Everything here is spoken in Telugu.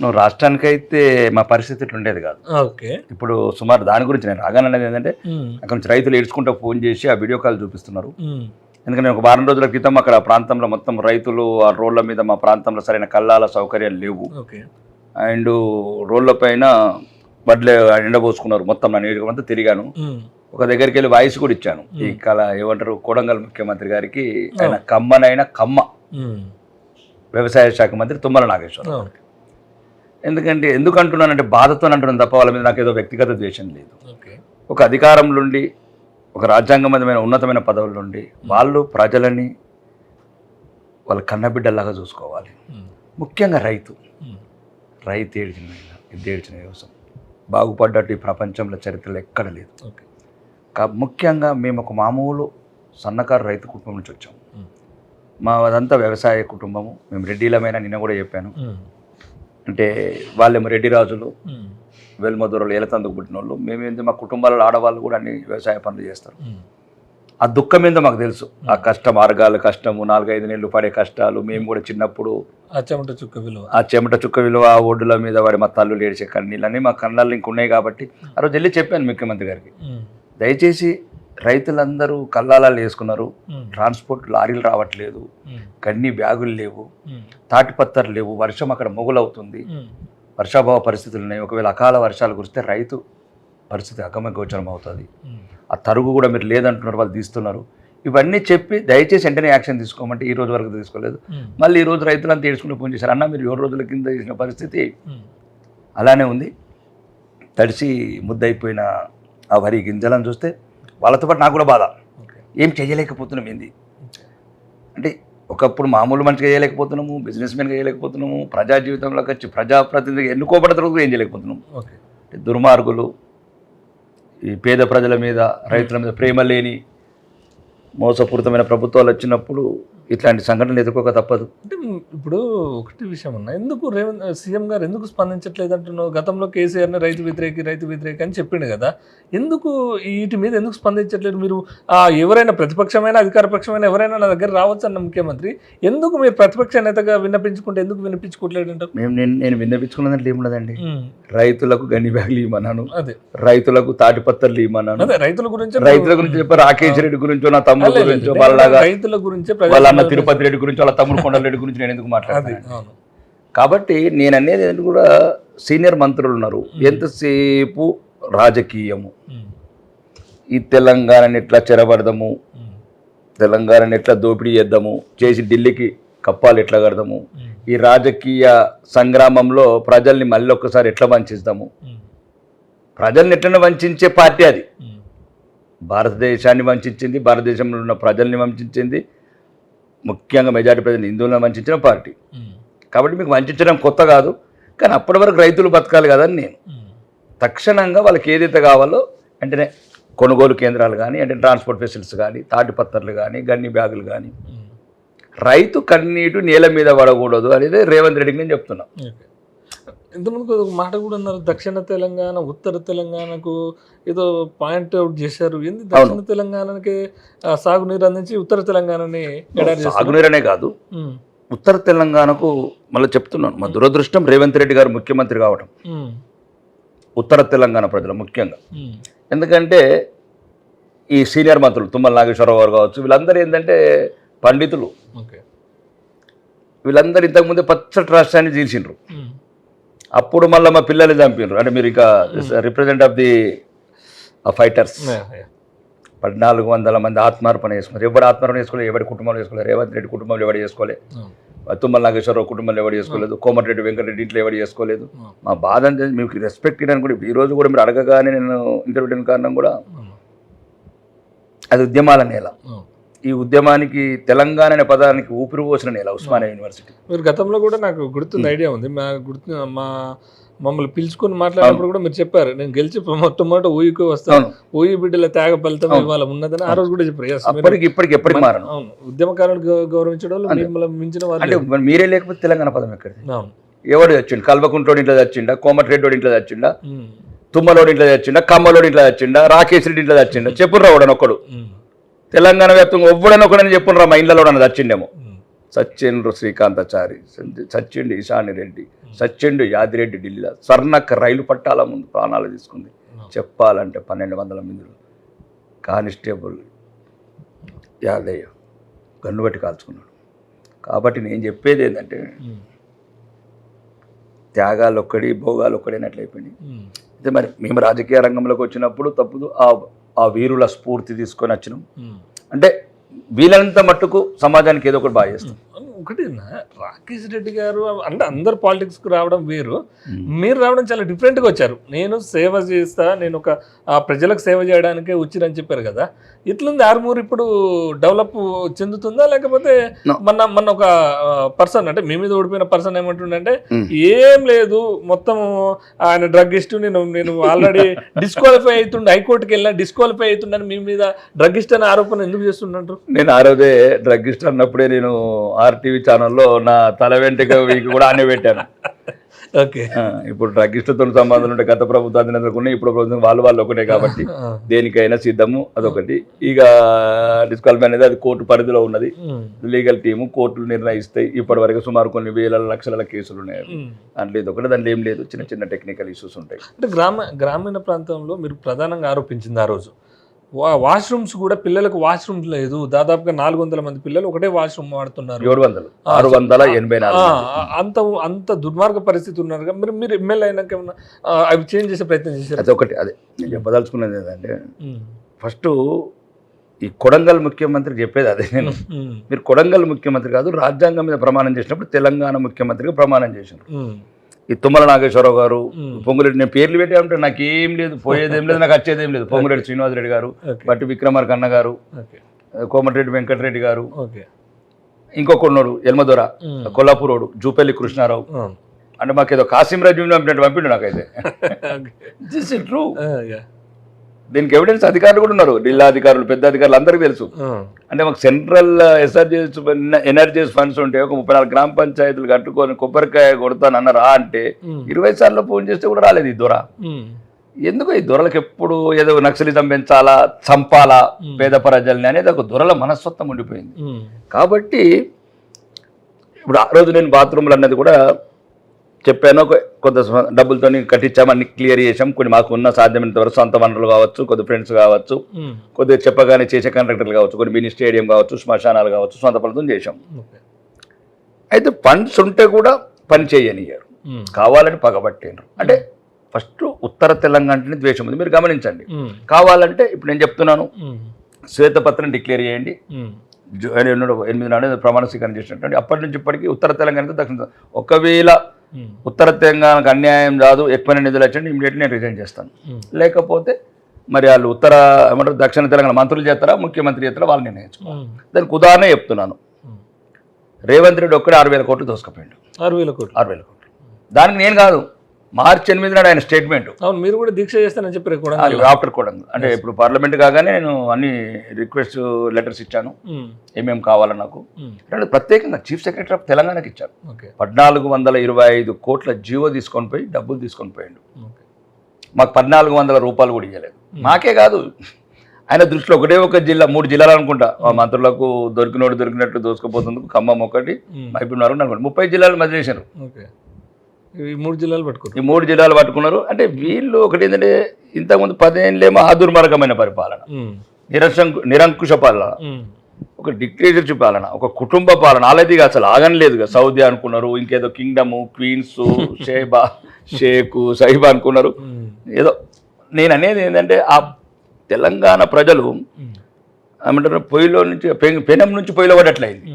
నువ్వు రాష్ట్రానికైతే మా పరిస్థితి ఉండేది కాదు. ఓకే. ఇప్పుడు సుమారు దాని గురించి నేను రాగాననేది ఏంటంటే అక్కడ నుంచి రైతులు ఏడ్చుకుంటూ ఫోన్ చేసి ఆ వీడియో కాల్ చూపిస్తున్నారు. ఎందుకంటే ఒక వారం రోజుల క్రితం అక్కడ ప్రాంతంలో మొత్తం రైతులు ఆ రోడ్ల మీద మా ప్రాంతంలో సరైన కల్లాల సౌకర్యాలు లేవు. అండ్ రోడ్ల పైన వడ్లే ఎండబోసుకున్నారు మొత్తం నా నియోజకవర్గం తిరిగాను. ఒక దగ్గరికి వెళ్ళి వాయిస్ కూడా ఇచ్చాను. ఈ కళ ఏమంటారు కోడంగల్ ముఖ్యమంత్రి గారికి ఆయన కమ్మనైన కమ్మ. వ్యవసాయ శాఖ మంత్రి తుమ్మల నాగేశ్వరరావు. ఎందుకంటే ఎందుకు అంటున్నానంటే బాధతో అంటున్నాను తప్ప వాళ్ళ మీద నాకు ఏదో వ్యక్తిగత ద్వేషం లేదు. ఒక అధికారం నుండి ఒక రాజ్యాంగబద్ధమైన ఉన్నతమైన పదవుల నుండి వాళ్ళు ప్రజలని వాళ్ళ కన్నబిడ్డలాగా చూసుకోవాలి. ఉమ్, ముఖ్యంగా రైతు. ఉమ్, రైతు ఏడ్చిన ఇది ఏడ్చిన వ్యవసాయం. బాగుపడ్డట్టు ఈ ప్రపంచంలో చరిత్రలో ఎక్కడ లేదు. ముఖ్యంగా మేము ఒక మామూలు సన్నకారు రైతు కుటుంబం నుంచి వచ్చాము మా అదంతా వ్యవసాయ కుటుంబము. మేము రెడ్డిలమైన నిన్న కూడా చెప్పాను. అంటే వాళ్ళేమో రెడ్డి రాజులు వెల్మదూరలు ఏలతందుకు పుట్టిన వాళ్ళు మేమేంది మా కుటుంబాలలో ఆడవాళ్ళు కూడా అన్ని వ్యవసాయ పనులు చేస్తారు. ఆ దుఃఖం ఏందో మాకు తెలుసు. ఆ కష్ట మార్గాల కష్టము నాలుగైదు నెలలు పడే కష్టాలు మేము కూడా చిన్నప్పుడు ఆ చెమట చుక్క విలువ. ఆ చెమట చుక్క విలువ ఆ ఒడ్డుల మీద వాడి మా తల్లు ఏడిచే కన్నీళ్ళని మా కళ్ళల్లో ఇంక ఉన్నాయి కాబట్టి ఆ రోజు వెళ్ళి చెప్పాను ముఖ్యమంత్రి గారికి. దయచేసి రైతులందరూ కల్లాలాలు వేసుకున్నారు. ట్రాన్స్పోర్ట్ లారీలు రావట్లేదు. కన్నీ బ్యాగులు లేవు. తాటిపత్తరు లేవు. వర్షం అక్కడ మొగులవుతుంది. వర్షాభావ పరిస్థితులు ఉన్నాయి. ఒకవేళ అకాల వర్షాలు కురిస్తే రైతు పరిస్థితి అగమ గోచరం అవుతుంది ఆ తరుగు కూడా మీరు లేదంటున్నారు. వాళ్ళు తీస్తున్నారు. ఇవన్నీ చెప్పి దయచేసి వెంటనే యాక్షన్ తీసుకోమంటే ఈ రోజు వరకు తీసుకోలేదు. మళ్ళీ ఈ రోజు రైతులంతా ఏడ్చుకుంటూ ఫోన్ చేశారు. అన్న మీరు ఏడు రోజుల కింద చేసిన పరిస్థితి అలానే ఉంది. తడిసి ముద్దయిపోయిన ఆ వరి గింజలను చూస్తే వాళ్ళతో పాటు నాకు కూడా బాధ. ఏం చేయలేకపోతున్నాం ఏంది? అంటే ఒకప్పుడు మామూలు మనిషిగా చేయలేకపోతున్నాము బిజినెస్ మ్యాన్గా చేయలేకపోతున్నాము ప్రజా జీవితంలోకి వచ్చి ప్రజాప్రతినిధిగా ఎన్నుకోబడతారు ఏం చేయలేకపోతున్నాం. ఓకే. అంటే దుర్మార్గులు ఈ పేద ప్రజల మీద రైతుల మీద ప్రేమ లేని మోసపూరితమైన ప్రభుత్వాలు వచ్చినప్పుడు ఇట్లాంటి సంఘటనలు ఎదుర్కోక తప్పదు. అంటే ఇప్పుడు ఒకటి విషయం అన్న ఎందుకు రేవంత్ సీఎం గారు ఎందుకు స్పందించట్లేదు అంటున్నావు? గతంలో కేసీఆర్ని రైతు వ్యతిరేకి రైతు వ్యతిరేకి అని చెప్పిండు కదా. ఎందుకు వీటి మీద ఎందుకు స్పందించట్లేదు? మీరు ఎవరైనా ప్రతిపక్షమైన అధికార పక్షమైన ఎవరైనా నా దగ్గర రావచ్చు అన్న ముఖ్యమంత్రి. ఎందుకు మీరు ప్రతిపక్ష నేతగా విన్నపించుకుంటే ఎందుకు వినిపించుకోవట్లేదు అంటారు? మేము నేను నేను విన్నపించుకున్నదంటే ఏమున్నదండి రైతులకు గన్ని బ్యాగులు ఇవ్వమన్నాను. అదే. రైతులకు తాటిపత్తర్లు ఇవ్వమన్నాను. అదే రైతుల గురించి రైతుల గురించి చెప్పారు రాకేష్ రెడ్డి గురించో నా తమ్ముడు గురించో వాళ్ళలాగా రైతుల గురించే వాళ్ళ తిరుపతి రెడ్డి గురించి వాళ్ళ తమ్ముడు కొండల రెడ్డి గురించి నేను ఎందుకు అది మాట్లాడతాను అవును. కాబట్టి నేను అనేది కూడా సీనియర్ మంత్రులు ఉన్నారు. ఎంతసేపు రాజకీయము? ఈ తెలంగాణని ఎట్లా చెరబడదాము. తెలంగాణని ఎట్లా దోపిడీ చేద్దాము. చేసి ఢిల్లీకి కప్పాలు ఎట్లా కడదాము? ఈ రాజకీయ సంగ్రామంలో ప్రజల్ని మళ్ళీ ఒక్కసారి ఎట్లా వంచిస్తాము ప్రజల్ని ఎట్లనే వంచే పార్టీ అది. భారతదేశాన్ని వంచింది భారతదేశంలో ఉన్న ప్రజల్ని వంచింది ముఖ్యంగా మెజారిటీ ప్రజలు హిందువులను వంచిన పార్టీ. కాబట్టి మీకు వంచడం కొత్త కాదు కానీ అప్పటి వరకు రైతులు బతకాలి కదని నేను. తక్షణంగా వాళ్ళకి ఏదైతే కావాలో వెంటనే కొనుగోలు కేంద్రాలు కానీ అంటే ట్రాన్స్పోర్ట్ ఫెసిలిటీస్ కానీ తాటిపత్తర్లు కానీ గన్ని బ్యాగులు కానీ. రైతు కన్నీటు నేల మీద పడకూడదు అనేది రేవంత్ రెడ్డికి నేను చెప్తున్నా. ఓకే. ఇంతకుముందు ఒక మాట కూడా అన్నారు దక్షిణ తెలంగాణ ఉత్తర తెలంగాణకు ఏదో పాయింట్ అవుట్ చేశారు. ఏంది దక్షిణ తెలంగాణకి సాగునీరు అందించి ఉత్తర తెలంగాణని చేస్తారు సాగునీరనే కాదు. ఉత్తర తెలంగాణకు మళ్ళీ చెప్తున్నాను. మా దురదృష్టం రేవంత్ రెడ్డి గారు ముఖ్యమంత్రి కావటం. ఉమ్, ఉత్తర తెలంగాణ ప్రజలు ముఖ్యంగా. ఎందుకంటే ఈ సీనియర్ మంత్రులు తుమ్మల నాగేశ్వరరావు గారు కావచ్చు వీళ్ళందరూ ఏంటంటే పండితులు. వీళ్ళందరూ ఇంతకుముందే పచ్చటి రాష్ట్రాన్ని చీల్చిండ్రు ఉమ్, అప్పుడు మళ్ళీ మా పిల్లల్ని చంపిండ్రు అంటే మీరు ఇక రిప్రజెంట్ ఆఫ్ ది ఫైటర్స్. పద్నాలుగు వందల మంది ఆత్మార్పణ చేసుకున్నారు. ఎవరు ఆత్మార్పణ చేసుకోలేదు ఎవరి కుటుంబంలో చేసుకోలేదు రేవంత్ రెడ్డి కుటుంబంలో ఎవరు చేసుకోలేదు. అవును, తుమ్మల నాగేశ్వరరావు కుటుంబంలో ఎవరు చేసుకోలేదు. కోమటిరెడ్డి వెంకటరెడ్డి ఇంట్లో ఎవరు చేసుకోలేదు. అవును, మా బాధ అంటే మీకు రెస్పెక్ట్ ఇవ్వడానికి కూడా ఈ రోజు కూడా మీరు అడగగానే నేను ఇంటర్వ్యూ కారణం కూడా అది ఉద్యమాల నేల. ఈ ఉద్యమానికి తెలంగాణ అనే పదానికి ఊపిరి పోసిన నేల ఉస్మానియా యూనివర్సిటీ. మీరు గతంలో కూడా నాకు గుర్తుంది ఐడియా ఉంది. మా గుర్తు మా మమ్మల్ని పిలుచుకొని మాట్లాడినప్పుడు కూడా మీరు చెప్పారు. నేను గెలిచి మొట్టమొదటి ఊయికి వస్తాను ఊయి బిడ్డల త్యాగ ఫలితం ఇవాళ ఉన్నదని ఆ రోజు కూడా చెప్పారు. ఇప్పటికి ఎప్పటికి మారను. ఉద్యమకారులను గౌ- గౌరవించడం మిమ్మల్ని మించిన వాళ్ళు అంటే మరి లేకపోతే తెలంగాణ పదం ఎక్కడిది? అవును. ఎవడు చచ్చిండు? కల్వకుంటోడి ఇంట్లో చచ్చిండా? కోమటిరెడ్డి ఇంట్లో చచ్చిండా? తుమ్మలోడి ఇంట్లో చచ్చిండా? కమ్మలోడి ఇంట్లో చచ్చిండా? రాకేష్ రెడ్డి ఇంట్లో చచ్చిండా? చెప్పుర్రా ఉమ్, తెలంగాణ వ్యాప్తంగా ఒవ్వడని ఒకడని చెప్పుర్రా మా ఇంట్లో చచ్చిండేమో. ఉమ్, సచ్చిండ్రు శ్రీకాంతాచారి సచ్చిండు ఈశాని రెడ్డి సచ్చిండు యాదిరెడ్డి ఢిల్లీలో స్వర్ణక్క రైలు పట్టాల ముందు ప్రాణాలు తీసుకుంది. చెప్పాలంటే పన్నెండు వందల మందిలో కానిస్టేబుల్ యాదయ్య గన్ను బట్టి కాల్చుకున్నాడు. కాబట్టి నేను చెప్పేది ఏంటంటే త్యాగాలు ఒక్కడి భోగాలు ఒక్కడైనట్లయిపోయినాయి. అయితే మరి మేము రాజకీయ రంగంలోకి వచ్చినప్పుడు తప్పుదు ఆ ఆ వీరుల స్ఫూర్తి తీసుకొని వచ్చినాం. అంటే వీలైనంత మట్టుకు సమాజానికి ఏదో ఒకటి బాగా చేస్తాం. ఒకటి రాకేష్ రెడ్డి గారు అంటే అందరు పాలిటిక్స్కు రావడం వేరు. మీరు రావడం చాలా different గా వచ్చారు. నేను సేవ చేస్తా నేను ఒక ప్రజలకు సేవ చేయడానికే వచ్చిరని చెప్పారు కదా. ఇట్లుంది ఆర్మూర్ ఇప్పుడు డెవలప్ చెందుతుందా? లేకపోతే. మన మన ఒక పర్సన్ అంటే మీ మీద ఓడిపోయిన పర్సన్ ఏమంటుండంటే. ఏం లేదు మొత్తం ఆయన డ్రగ్గిస్ట్ నేను నేను ఆల్రెడీ డిస్క్వాలిఫై అవుతుండే హైకోర్టుకి వెళ్ళినా డిస్క్వాలిఫై అవుతుండని మీ మీద డ్రగ్గిస్ట్ అనే ఆరోపణ ఎందుకు చేస్తుంటారు నేను ఆ రోజే డ్రగ్గిస్ట్ అన్నప్పుడే నేను ఆర్టీవీ ఛానల్లో నా తల వెంటక వీక్ కూడా ఆనే పెట్టాను. ఓకే. ఇప్పుడు డ్రగ్గిస్టుతో సంబంధం ఉంటే గత ప్రభుత్వం అధినేతలకు ఇప్పుడు ప్రభుత్వం వాళ్ళు వాళ్ళు ఒకటే కాబట్టి దేనికైనా సిద్ధము అదొకటి. ఇక డిస్క్వాలిఫై అనేది అది కోర్టు పరిధిలో ఉన్నది. లీగల్ టీము కోర్టులు నిర్ణయిస్తాయి. ఇప్పటి వరకు సుమారు కొన్ని వేల లక్షల కేసులు ఉన్నాయి. ఇది ఒకటి దాంట్లో ఏం లేదు. చిన్న చిన్న టెక్నికల్ ఇష్యూస్ ఉంటాయి. అంటే గ్రామ గ్రామీణ ప్రాంతంలో మీరు ప్రధానంగా ఆరోపించింది ఆ రోజు. వాష్రూమ్స్ కూడా పిల్లలకు వాష్రూమ్స్ లేదు. దాదాపుగా నాలుగు వందల మంది పిల్లలు ఒకటే వాష్రూమ్ వాడుతున్నారు. ఏడు వందలు ఆరు వందల ఎనభై అంత అంత దుర్మార్గ పరిస్థితి ఉన్నారు. మీరు మీరు ఎమ్మెల్యే అయినాక ఏమన్నా అవి చేంజ్ చేసే ప్రయత్నం చేశారు? అది ఒకటి అదే నేను చెప్పదలుచుకున్నది ఏంటంటే ఫస్ట్ ఈ కొడంగల్ ముఖ్యమంత్రి చెప్పేది అదే నేను. మీరు కొడంగల్ ముఖ్యమంత్రి కాదు రాజ్యాంగం మీద ప్రమాణం చేసినప్పుడు తెలంగాణ ముఖ్యమంత్రిగా ప్రమాణం చేసినారు ఈ తుమ్మల నాగేశ్వరరావు గారు పొంగురెడ్డి నేను పేర్లు పెట్టామంటే నాకు ఏం లేదు పోయేదేం లేదు నాకు వచ్చేదేం లేదు. పొంగురెడ్డి శ్రీనివాసరెడ్డి గారు బట్టి విక్రమార్క అన్న గారు కోమటిరెడ్డి వెంకటరెడ్డి గారు ఓకే. ఇంకొక ఉన్నాడు ఎల్మదొర కొల్లాపూరోడు జూపల్లి కృష్ణారావు. అంటే మాకు ఏదో కాసిం రాజు పంపిండు నాకైతే. దిస్ ఇస్ ట్రూ దీనికి ఎవిడెన్స్ అధికారులు కూడా ఉన్నారు. ఢిల్లీ అధికారులు పెద్ద అధికారులు అందరికీ తెలుసు. అంటే మాకు సెంట్రల్ ఎస్ఆర్జీఎస్ ఎనర్జీస్ ఫండ్స్ ఉంటే ఒక ముప్పై నాలుగు గ్రామ పంచాయతీలు కట్టుకొని కొబ్బరికాయ కొడతాను అన్నారా అంటే ఇరవై సార్లు ఫోన్ చేస్తే కూడా రాలేదు ఈ దొర. ఎందుకు ఈ దొరలకు ఎప్పుడు ఏదో నక్సలిజం పెంచాలా చంపాలా పేద ప్రజల్ని అనేది ఒక దొరల మనస్తత్వం ఉండిపోయింది. కాబట్టి ఇప్పుడు ఆ రోజు నేను బాత్రూమ్లు అన్నది కూడా చెప్పాను ఒక కొంత డబ్బులతో కట్టించాము అన్ని క్లియర్ చేసాం కొన్ని మాకు ఉన్న సాధ్యమైనంత వరకు సొంత వనరులు కావచ్చు కొద్ది ఫ్రెండ్స్ కావచ్చు కొద్దిగా చెప్పగానే చేసే కాంట్రాక్టర్లు కావచ్చు కొన్ని మినీ స్టేడియం కావచ్చు శ్మశానాలు కావచ్చు సొంత పనులతో చేసాం అయితే ఫండ్స్ ఉంటే కూడా పని చేయనియ్యారు. కావాలని పగబట్టిండ్రు అంటే ఫస్ట్ ఉత్తర తెలంగాణ అంటేనే ద్వేషం ఉంది. మీరు గమనించండి. కావాలంటే ఇప్పుడు నేను చెప్తున్నాను. శ్వేతపత్రం డిక్లేర్ చేయండి. ఎనిమిది నాడు ప్రమాణ స్వీకారం చేసినట్టు అప్పటి నుంచి ఇప్పటికీ ఉత్తర తెలంగాణకు దక్షిణ తెలంగాణ. ఒకవేళ ఉత్తర తెలంగాణకు అన్యాయం రాదు ఎక్కువ నిధులు వచ్చండి ఇమీడియట్లీ నేను రిజైన్ చేస్తాను. లేకపోతే మరి వాళ్ళు ఉత్తర ఏమంటారు దక్షిణ తెలంగాణ మంత్రులు చేస్తారా ముఖ్యమంత్రి చేస్తారా వాళ్ళు నిర్ణయించుకోవాలి. దానికి ఉదాహరణ చెప్తున్నాను. రేవంత్ రెడ్డి ఒక్కడే ఆరు వేల కోట్లు దోసుకుపోయిండు. ఆరు వేల కోట్లు. ఆరు వేల కోట్లు. దానికి నేను కాదు. మార్చి ఎనిమిది నాడు ఆయన స్టేట్మెంట్. అవును మీరు కూడా దీక్ష చేస్తానని చెప్పారు కూడా ఆఫ్టర్ కూడా అంటే ఇప్పుడు పార్లమెంట్ కాగానే నేను అన్ని రిక్వెస్ట్ లెటర్స్ ఇచ్చాను. ఏమేం కావాలో నాకు? రెండు ప్రత్యేకంగా చీఫ్ సెక్రటరీ ఆఫ్ తెలంగాణకి ఇచ్చాను ఓకే పద్నాలుగు వందల ఇరవై ఐదు కోట్ల జీవో తీసుకొని పోయి డబ్బులు తీసుకొని పోయిండు. మాకు పద్నాలుగు వందల రూపాయలు కూడా ఇవ్వలేదు మాకే కాదు. ఆయన దృష్టిలో ఒకటే ఒక జిల్లా మూడు జిల్లాలు అనుకుంటా. మంత్రులకు దొరికినోడు దొరికినట్టు దోసుకుపోతుందుకు ఖమ్మం ఒకటి మైపున్నారు అనుకోండి ముప్పై జిల్లాలు మధ్య చేశారు. ఓకే ఈ మూడు జిల్లాలు పట్టుకోరు ఈ మూడు జిల్లాలు పట్టుకున్నారు. అంటే వీళ్ళు ఒకటి ఏంటంటే ఇంతకుముందు పదేళ్ళేమో అదుర్మార్గమైన పరిపాలన. నిరసంకు నిరంకుశ పాలన. ఒక డిక్టేటర్షిప్ పాలన ఒక కుటుంబ పాలన. అలాది అసలు ఆగనలేదుగా సౌదీ అనుకున్నారు ఇంకేదో కింగ్డమ్ క్వీన్స్ షేబా షేకు సైబా అనుకున్నారు. ఏదో నేను అనేది ఏంటంటే ఆ తెలంగాణ ప్రజలు ఏమంటారు పొయ్యిలో నుంచి పెనం నుంచి పొయ్యిలో పడట్లయింది.